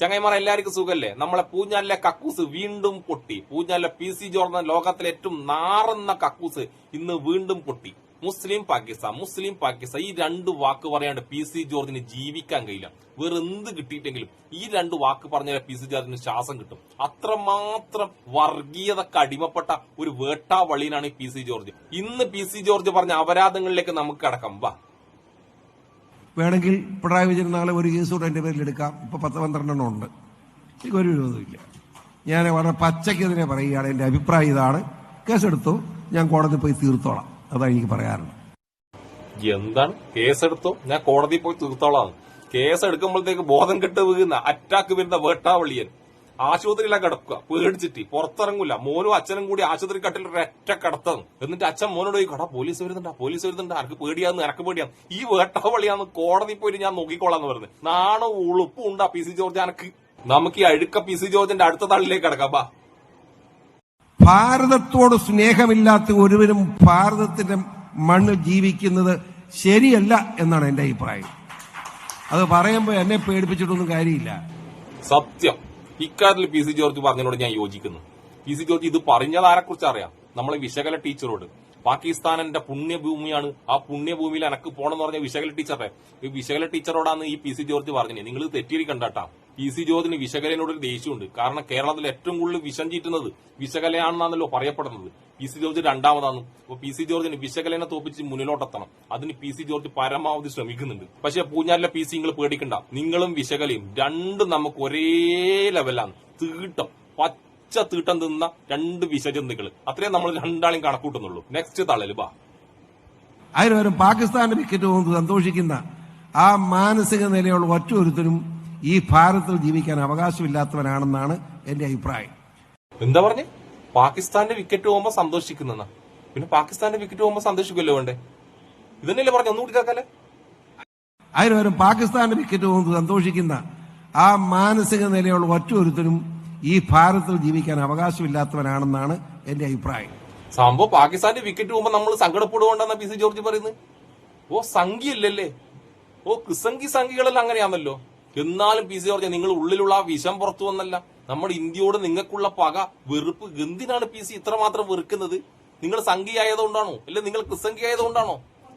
ചങ്ങൈമാർ എല്ലാവർക്കും സുഖല്ലേ? നമ്മളെ പൂഞ്ഞാലിലെ കക്കൂസ് വീണ്ടും പൊട്ടി. പൂഞ്ഞാലിലെ പി സി ജോർദൻ ലോകത്തിലെ ഏറ്റവും നാറുന്ന കക്കൂസ് ഇന്ന് വീണ്ടും പൊട്ടി. മുസ്ലിം പാകിസ്ഥാൻ മുസ്ലിം പാകിസ്ഥാൻ. ഈ രണ്ട് വാക്ക് പറയാണ്ട് പി സി ജോർജിന് ജീവിക്കാൻ കഴിയില്ല. വേറെ എന്ത് കിട്ടിയിട്ടെങ്കിലും ഈ രണ്ട് വാക്ക് പറഞ്ഞാൽ പി സി ജോർജിന് ശ്വാസം കിട്ടും. അത്രമാത്രം വർഗീയതക്ക് അടിമപ്പെട്ട ഒരു വേട്ടാവളിയിലാണ് ഈ പി സി ജോർജ്. ഇന്ന് പി സി ജോർജ് പറഞ്ഞ അപരാധങ്ങളിലേക്ക് നമുക്ക് കടക്കാം. വാ. വേണമെങ്കിൽ പിണറായി വിജയൻ നാളെ ഒരു കേസ് കൂടെ എന്റെ പേരിൽ എടുക്കാം. ഇപ്പൊ പത്ത് പന്ത്രണ്ടെണ്ണം ഉണ്ട്. എനിക്ക് ഒരു വിരോധമില്ല ഞാൻ വളരെ പച്ചയ്ക്ക് ഇതിനെ പറയുകയാണ്. എന്റെ അഭിപ്രായം ഇതാണ്. കേസെടുത്തു. ഞാൻ കോടതി പോയി തീർത്തോളാം. അതാണ് എനിക്ക് പറയാറുള്ളത് എന്താണ്? കേസെടുത്തു. ഞാൻ കോടതി പോയി തീർത്തോളാം. കേസ് എടുക്കുമ്പോഴത്തേക്ക് ബോധം കെട്ട് വീഴുന്ന അറ്റാക്ക് വരുന്ന വേട്ടാവളിയൻ. ആശുപത്രിയിലാണ് കിടക്കുക. പേടിച്ചിട്ട് പുറത്തിറങ്ങൂല. മോനും അച്ഛനും കൂടി ആശുപത്രി കട്ടിൽ ഒരൊറ്റ കിടത്തത് എന്നിട്ട് അച്ഛൻ മോനോട് കടാ പോലീസ് വരുന്നുണ്ടാ? പോലീസ് വരുന്നുണ്ട്? ആർക്ക് പേടിയാന്ന്? എനക്ക് പേടിയാന്ന്? ഈ വേട്ടാവളിയാന്ന് കോടതി പോയിട്ട് ഞാൻ നോക്കിക്കോളാന്ന് പറഞ്ഞു. നാണോ ഉളുപ്പും ഉണ്ടാ പി സി ജോർജ് അനക്ക് നമുക്ക് ഈ അഴുക്ക പി സി ജോർജിന്റെ അടുത്ത തള്ളിലേക്ക് കിടക്കാം. ബാ ഭാരതത്തോട് സ്നേഹമില്ലാത്ത ഒരുവരും ഭാരതത്തിന്റെ മണ്ണിൽ ജീവിക്കുന്നത് ശരിയല്ല എന്നാണ് എന്റെ അഭിപ്രായം. അത് പറയുമ്പോൾ എന്നെ പേടിപ്പിച്ചിട്ടൊന്നും കാര്യമില്ല. സത്യം. ഇക്കാര്യത്തിൽ പി സി ജോർജ് പറഞ്ഞതിനോട് ഞാൻ യോജിക്കുന്നു. പി സി ജോർജ് ഇത് പറഞ്ഞത് ആരെക്കുറിച്ച് അറിയാം? നമ്മളെ വിശകല ടീച്ചറോട്. പാകിസ്ഥാൻ എന്റെ പുണ്യഭൂമിയാണ്. ആ പുണ്യഭൂമിയിൽ എനക്ക് പോണെന്ന് പറഞ്ഞ വിശകല ടീച്ചറെ ഈ വിശകല ടീച്ചറോടാണ് ഈ പി സി ജോർജ് പറഞ്ഞത് നിങ്ങൾ തെറ്റിരി കണ്ടാട്ടാ. പി സി ജോർജിന് വിശകലനോട് ഒരു ദേഷ്യമുണ്ട്. കാരണം കേരളത്തിൽ ഏറ്റവും കൂടുതൽ വിഷം ചീറ്റുന്നത് വിശകലയാണെന്നാണല്ലോ പറയപ്പെടുന്നത്. പി സി ജോർജ് രണ്ടാമതാണ് അപ്പൊ പി സി ജോർജിന് വിശകലനെ തോപ്പിച്ച് മുന്നിലോട്ടെത്തണം. അതിന് പി സി ജോർജ് പരമാവധി ശ്രമിക്കുന്നുണ്ട്. പക്ഷെ പൂഞ്ഞാലിലെ പി സി നിങ്ങൾ പേടിക്കണ്ട. നിങ്ങളും വിശകലയും രണ്ടും നമുക്ക് ഒരേ ലെവലാണ് തീട്ടം. പച്ച തീട്ടം തിന്ന രണ്ട് വിഷജന്തുക്കൾ അത്രയും നമ്മൾ രണ്ടാളെയും കണക്കൂട്ടുന്നുള്ളൂ. നെക്സ്റ്റ് തള്ളൽ ബാ. അതിനുപകരം പാകിസ്ഥാന്റെ വിക്കറ്റ് പോകുന്നത് സന്തോഷിക്കുന്ന ആ മാനസിക നിലയുള്ള ഒറ്റ ഒരുത്തരും ഈ ഭാരതത്തിൽ ജീവിക്കാൻ അവകാശമില്ലാത്തവനാണെന്നാണ് എന്റെ അഭിപ്രായം. എന്താ പറഞ്ഞേ? പാകിസ്ഥാന്റെ വിക്കറ്റ് പോകുമ്പോ സന്തോഷിക്കുന്ന പിന്നെ പാകിസ്ഥാന്റെ വിക്കറ്റ് പോകുമ്പോ സന്തോഷിക്കുമല്ലോ വേണ്ടേ? ഇതന്നെയല്ലേ പറഞ്ഞു? ഒന്നുകൂടി കേൾക്കാല്ലേ? ആയിരം പാകിസ്ഥാന്റെ വിക്കറ്റ് പോകുന്നത് സന്തോഷിക്കുന്ന ആ മാനസിക നിലയുള്ള ഒറ്റ ഒരുത്തരും ഈ ഭാരതത്തിൽ ജീവിക്കാൻ അവകാശമില്ലാത്തവനാണെന്നാണ് എന്റെ അഭിപ്രായം. സംഭവം പാകിസ്ഥാന്റെ വിക്കറ്റ് പോകുമ്പോ നമ്മൾ സങ്കടപ്പെടുകൊണ്ടാണ് പി സി ജോർജ് പറയുന്നത്. ഓ സംഖ്യല്ലല്ലേ ഓ ക്രിസംഗി സംഖ്യകളെല്ലാം അങ്ങനെയാണല്ലോ. എന്നാലും പി സി ജോർജ് നിങ്ങൾ ഉള്ളിലുള്ള ആ വിഷം പുറത്തു വന്നല്ല. നമ്മുടെ ഇന്ത്യയോട് നിങ്ങൾക്കുള്ള പക വെറുപ്പ് എന്തിനാണ് പി സി ഇത്രമാത്രം വെറുക്കുന്നത്. നിങ്ങൾ സംഖ്യയായതുകൊണ്ടാണോ അല്ലെ നിങ്ങൾ ക്രിസംഗി ആയതുകൊണ്ടാണോ?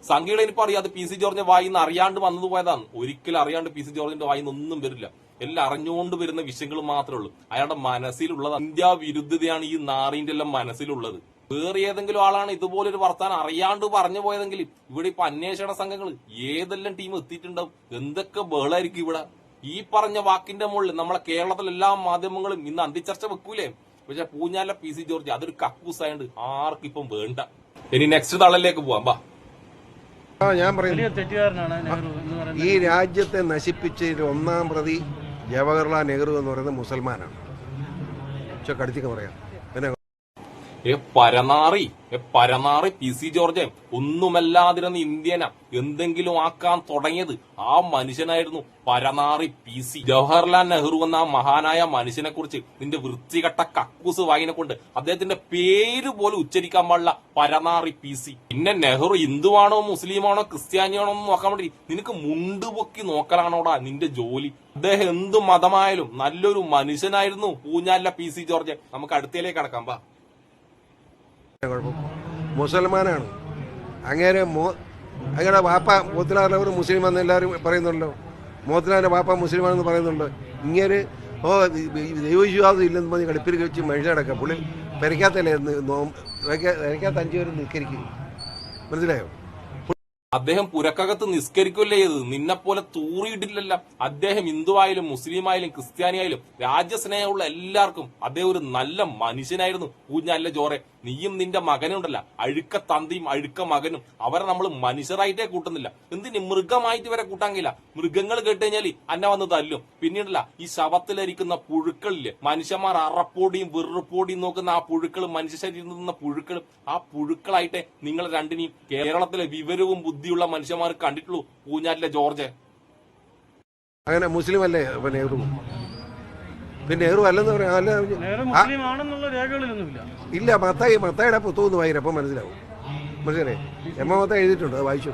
സംഖ്യയുടെ എനിക്ക് അറിയാതെ പി സി ജോർജിന്റെ വായിന്ന് അറിയാണ്ട് വന്നത് പോയതാണ്. ഒരിക്കലും അറിയാണ്ട് പി സി ജോർജിന്റെ വായിന്ന് ഒന്നും വരില്ല. എല്ലാം അറിഞ്ഞുകൊണ്ട് വരുന്ന വിഷയങ്ങൾ മാത്രമേ ഉള്ളൂ. അയാളുടെ മനസ്സിലുള്ളത് ഇന്ത്യ വിരുദ്ധതയാണ് ഈ നാറിന്റെ എല്ലാം മനസ്സിലുള്ളത്. വേറെ ഏതെങ്കിലും ആളാണ് ഇതുപോലൊരു വർത്താനം അറിയാണ്ട് പറഞ്ഞു പോയതെങ്കിൽ ഇവിടെ ഇപ്പൊ അന്വേഷണ സംഘങ്ങൾ ഏതെല്ലാം ടീം എത്തിയിട്ടുണ്ടാവും? എന്തൊക്കെ ബഹളായിരിക്കും ഇവിടെ? ഈ പറഞ്ഞ വാക്കിന്റെ മുകളിൽ നമ്മളെ കേരളത്തിലെ എല്ലാ മാധ്യമങ്ങളും ഇന്ന് അന്തിച്ചർച്ച വെക്കൂലേ? പക്ഷെ പൂഞ്ഞാല പി സി ജോർജ് അതൊരു കക്കൂസായോണ്ട് ആർക്കും ഇപ്പം വേണ്ട. ഇനി നെക്സ്റ്റ് തളലിലേക്ക് പോവാം ബാ ഞാൻ പറയുന്നു വലിയ തെറ്റുകാരനാണ് നെഹ്റു എന്ന് പറയുന്നത്. ഈ രാജ്യത്തെ നശിപ്പിച്ചതിൽ ഒന്നാം പ്രതി ജവഹർലാൽ നെഹ്റു എന്ന് പറയുന്നത് മുസൽമാനാണ്. പക്ഷെ കടിച്ചൊക്കെ പറയാം ഏ പരനാറി. ഏ പരനാറി പി സി ജോർജ്. ഒന്നുമല്ലാതിരുന്ന ഇന്ത്യന എന്തെങ്കിലും ആക്കാൻ തുടങ്ങിയത് ആ മനുഷ്യനായിരുന്നു പരനാറി പി സി. ജവഹർലാൽ നെഹ്റു എന്ന ആ മഹാനായ മനുഷ്യനെ കുറിച്ച് നിന്റെ വൃത്തികെട്ട കക്കൂസ് വായിനെ കൊണ്ട് അദ്ദേഹത്തിന്റെ പേര് പോലും ഉച്ചരിക്കാൻ പാടില്ല പരനാറി പി സി. പിന്നെ നെഹ്റു ഹിന്ദുവാണോ മുസ്ലിമാണോ ക്രിസ്ത്യാനിയാണോ എന്ന് നോക്കാൻ വേണ്ടി നിനക്ക് മുണ്ട് പൊക്കി നോക്കലാണോടാ നിന്റെ ജോലി. അദ്ദേഹം എന്ത് മതമായാലും നല്ലൊരു മനുഷ്യനായിരുന്നു പൂഞ്ഞാലിലെ പി സി ജോർജ്. നമുക്ക് അടുത്തേലേക്ക് കടക്കാം ബാ. കുഴപ്പം. മുസൽമാനാണ്. അങ്ങേരെ മോ അങ്ങയുടെ വാപ്പ മോത്തിലാറിലവർ മുസ്ലിം എന്ന് എല്ലാവരും പറയുന്നുണ്ടല്ലോ. മോത്തിലാറിന്റെ വാപ്പ മുസ്ലിമാണെന്ന് പറയുന്നുണ്ട്. ഇങ്ങനെ ഓ ദൈവവിശ്വാസം ഇല്ലെന്ന് പറഞ്ഞ് കടുപ്പിൽ വെച്ച് മനുഷ്യടക്കം പുള്ളി പെരക്കാത്തല്ലേ പെരക്കാത്ത അഞ്ചു പേരും നിൽക്കരിക്കും. മനസ്സിലായോ? അദ്ദേഹം പുരക്കകത്ത് നിസ്കരിക്കില്ലേ ചെയ്ത് നിന്നെപ്പോലെ തൂറിയിട്ടില്ലല്ല. അദ്ദേഹം ഹിന്ദുവായാലും മുസ്ലിമായാലും മുസ്ലിം ആയാലും ക്രിസ്ത്യാനി രാജ്യസ്നേഹമുള്ള എല്ലാവർക്കും അദ്ദേഹം ഒരു നല്ല മനുഷ്യനായിരുന്നു. ഊഞ്ഞാലിലെ ജോറെ നീയും നിന്റെ മകനുണ്ടല്ല. അഴുക്ക തന്തിയും അഴുക്ക മകനും. അവരെ നമ്മൾ മനുഷ്യരായിട്ടേ കൂട്ടുന്നില്ല. എന്തിന് മൃഗമായിട്ട് വരെ കൂട്ടാൻ കഴിയില്ല? മൃഗങ്ങൾ കേട്ട് കഴിഞ്ഞാൽ അന്ന വന്ന് തല്ലും. പിന്നീടല്ല ഈ ശവത്തിലിരിക്കുന്ന പുഴുക്കളിൽ മനുഷ്യന്മാർ അറപ്പോടിയും വെറുപ്പോടിയും നോക്കുന്ന ആ പുഴുക്കളും മനുഷ്യ ശരീരത്തിൽ നിന്ന പുഴുക്കളും ആ പുഴുക്കളായിട്ടേ നിങ്ങൾ രണ്ടിനെയും കേരളത്തിലെ വിവരവും ബുദ്ധിയുള്ള മനുഷ്യന്മാർ കണ്ടിട്ടുള്ളൂ പൂഞ്ഞാറ്റിലെ ജോർജ്. അങ്ങനെ മുസ്ലിം അല്ലേ നെഹ്റു പിന്നെ നെഹ്റു അല്ലെന്ന് പറയാം അല്ല ഇല്ല മത്തായി മത്തായിയുടെ പുത്തൂന്ന് വായിക്കും അപ്പം മനസ്സിലാവും. മനസ്സിലായി? എമ്മ മത്തായി എഴുതിയിട്ടുണ്ട് അത് വായിച്ചു?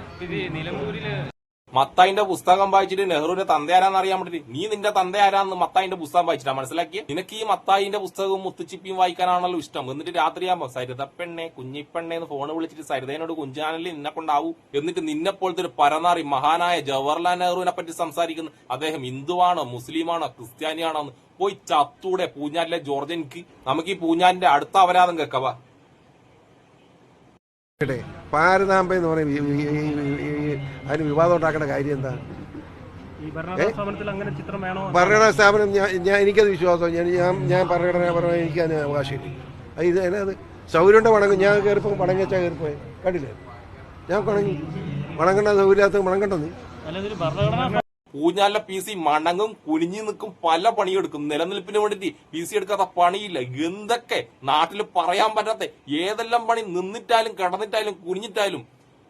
മത്തായിന്റെ പുസ്തകം വായിച്ചിട്ട് നെഹ്റുവിന്റെ തന്ത ആരാന്ന് അറിയാൻ നീ നിന്റെ തന്ത ആരാന്ന് മത്തായിന്റെ പുസ്തകം വായിച്ചിട്ടാ മനസ്സിലാക്കി നിനക്ക് ഈ മത്തായിന്റെ പുസ്തകവും മുത്തുച്ചിപ്പിയും വായിക്കാനാണല്ലോ ഇഷ്ടം. എന്നിട്ട് രാത്രിയാകുമ്പോ സരിതപ്പെണ്ണെ കുഞ്ഞിപ്പെണ്ണെ എന്ന് ഫോൺ വിളിച്ചിട്ട് സരിതേനോട് കുഞ്ചാനലിൽ നിന്നെ കൊണ്ടാവൂ? എന്നിട്ട് നിന്നെ പോലത്തെ ഒരു പരനാറി മഹാനായ ജവഹർലാൽ നെഹ്റുവിനെ പറ്റി സംസാരിക്കുന്നു. അദ്ദേഹം ഹിന്ദുവാണോ മുസ്ലിമാണോ ക്രിസ്ത്യാനിയാണോ എന്ന് പോയി ചത്തൂടെ പൂഞ്ഞാലിലെ ജോർജൻക്ക് നമുക്ക് ഈ പൂഞ്ഞാലിന്റെ അടുത്ത അപരാധം കേട്ടെ പാരതാമ്പ എന്ന് പറയും അതിന് വിവാദം ഉണ്ടാക്കേണ്ട കാര്യം എന്താ? ഭരണഘടനാ സ്ഥാപനം ഞാൻ എനിക്കത് വിശ്വാസം ഞാൻ ഞാൻ ഞാൻ ഭരണഘടനാപരമായി എനിക്ക് അതിന് അവകാശമില്ല. അത് ഇത് അതിനത് സൗകര്യമുണ്ട് വണങ്ങും. ഞാൻ കയറിപ്പോ വണങ്ങി വെച്ചാൽ കയറിപ്പോയി. കണ്ടില്ലേ? ഞാൻ വണങ്ങി വണങ്ങേണ്ട സൗകര്യമില്ലാത്ത വണങ്ങണ്ട പൂഞ്ഞാലിലെ പി സി മണങ്ങും കുനിഞ്ഞു നിൽക്കും പല പണിയെടുക്കും. നിലനിൽപ്പിന് വേണ്ടിയിട്ട് പി സി എടുക്കാത്ത പണിയില്ല. എന്തൊക്കെ നാട്ടിൽ പറയാൻ പറ്റാത്ത ഏതെല്ലാം പണി നിന്നിട്ടാലും കടന്നിട്ടാലും കുനിഞ്ഞിട്ടാലും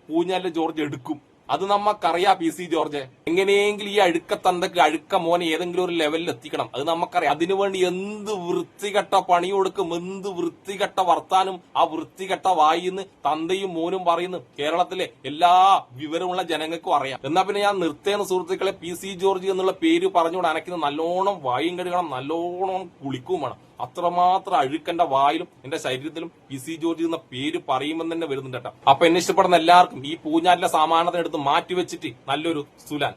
പൂഞ്ഞാലിലെ ജോർജ് എടുക്കും. അത് നമ്മക്കറിയാം പി സി ജോർജ്. എങ്ങനെയെങ്കിലും ഈ അഴുക്ക തന്തക്ക് അഴുക്ക മോനെ ഏതെങ്കിലും ഒരു ലെവലിൽ എത്തിക്കണം. അത് നമുക്കറിയാം അതിനുവേണ്ടി എന്ത് വൃത്തികെട്ട പണി കൊടുക്കും എന്ത് വൃത്തികെട്ട വർത്താനും ആ വൃത്തികെട്ട വായിന്ന് തന്തയും മോനും പറയുന്നു. കേരളത്തിലെ എല്ലാ വിവരമുള്ള ജനങ്ങൾക്കും അറിയാം. എന്നാ പിന്നെ ഞാൻ നിർത്തേന്ന് സുഹൃത്തുക്കളെ പി സി ജോർജ് എന്നുള്ള പേര് പറഞ്ഞുകൊണ്ട് അനക്കുന്ന നല്ലോണം വായും കഴുകണം നല്ലോണം കുളിക്കും വേണം. അത്രമാത്രം അഴുക്കന്റെ വായിലും എന്റെ ശരീരത്തിലും പി സി ജോർജ് എന്ന പേര് പറയുമ്പോൾ തന്നെ വരുന്നുണ്ട് കേട്ടോ. അപ്പൊ എന്നെ ഇഷ്ടപ്പെടുന്ന എല്ലാവർക്കും ഈ പൂഞ്ഞാലിലെ സാമാനത്തിനെടുത്ത് മാറ്റിവെച്ചിട്ട് നല്ലൊരു സുലാൻ.